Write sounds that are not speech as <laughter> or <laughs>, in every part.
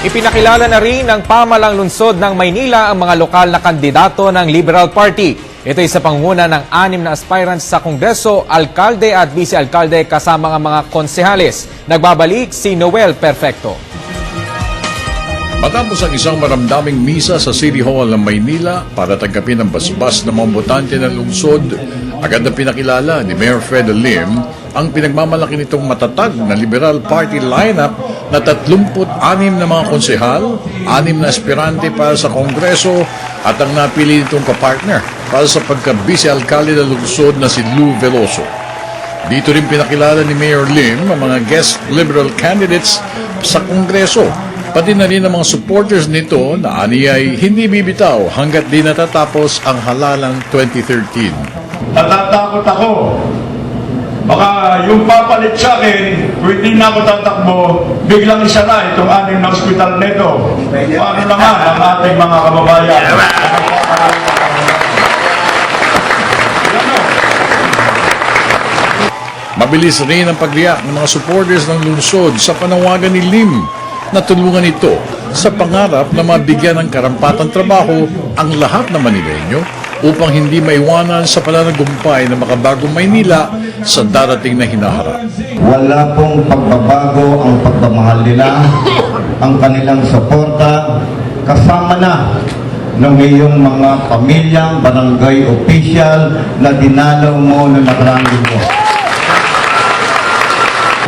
Ipinakilala na rin ng pamalang lungsod ng Maynila ang mga lokal na kandidato ng Liberal Party. Ito ay sa panguna ng anim na aspirants sa Kongreso, alkalde at vice-alkalde kasama ang mga konsehales. Nagbabalik si Noel Perfecto. Matapos ang isang maramdaming misa sa City Hall ng Maynila para tanggapin ang basbas ng mga botante ng lungsod, agad na pinakilala ni Mayor Fred Lim ang pinagmamalaki nitong matatag na Liberal Party lineup na 36 na mga konsehal, 6 na aspirante para sa Kongreso at ang napili nitong kapartner para sa pagka-vice-alkalde ng lungsod na si Lou Veloso. Dito rin pinakilala ni Mayor Lim ang mga guest liberal candidates sa Kongreso. Pati na rin ang mga supporters nito na ani ay hindi bibitaw hanggat di natatapos ang halalang 2013. Natatakot ako. Baka yung papalit sa akin, kung hindi na ako tatakbo, biglang isa na itong aning na hospital nito. Paano naman ang ating mga kababayan? Mabilis rin ang pagriyak ng mga supporters ng lungsod sa panawagan ni Lim na tulungan ito sa pangarap na mabigyan ng karampatang trabaho ang lahat ng Manileño upang hindi maiwanan sa pananagumpay ng makabagong Maynila sa darating na hinaharap. Wala pong pagbabago ang pagmamahal nila, <laughs> ang kanilang suporta, kasama na ng iyong mga pamilyang barangay official na dinalaw mo na nakaraang linggo.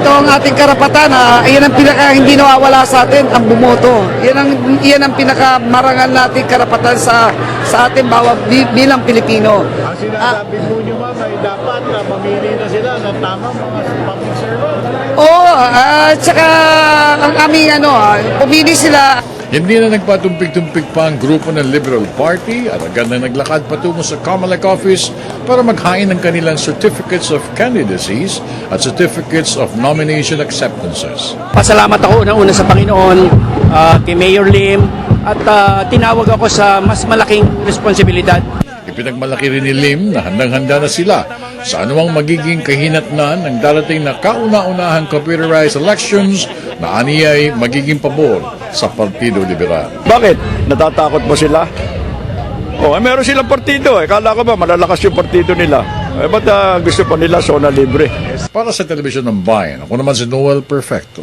Ito ang ating karapatan na iyan ang pinaka hindi nawawala sa atin, ang bumoto. Iyan ang, iyan ang pinaka marangal nating karapatan sa sa ating bawat bi- bilang Pilipino. Ang sinasabi po nyo ma'am ay dapat na mamili na sila ng tamang mga public servant. Oo, at saka ang aming ano, ah, pumili sila Hindi na nagpatumpik-tumpik pa ang grupo ng Liberal Party at agad na naglakad patungo sa Comelec office para maghain ng kanilang certificates of candidacies at certificates of nomination acceptances. Pasalamat ako unang-una sa Panginoon, ah, kay Mayor Lim, at ah, tinawag ako sa mas malaking responsibilidad. Ipinagmalaki rin ni Lim na handang-handa na sila sa anumang magiging kahinatnan ng darating na kauna-unahang computerized elections na aniya ay magiging pabor sa Partido Liberal. Bakit? Natatakot ba sila? Oh, eh, meron silang partido eh. Kala ko ba malalakas yung partido nila? Eh, ba't ah, gusto pa nila zona libre? Para sa Telebisyon ng Bayan, ako naman si Noel Perfecto.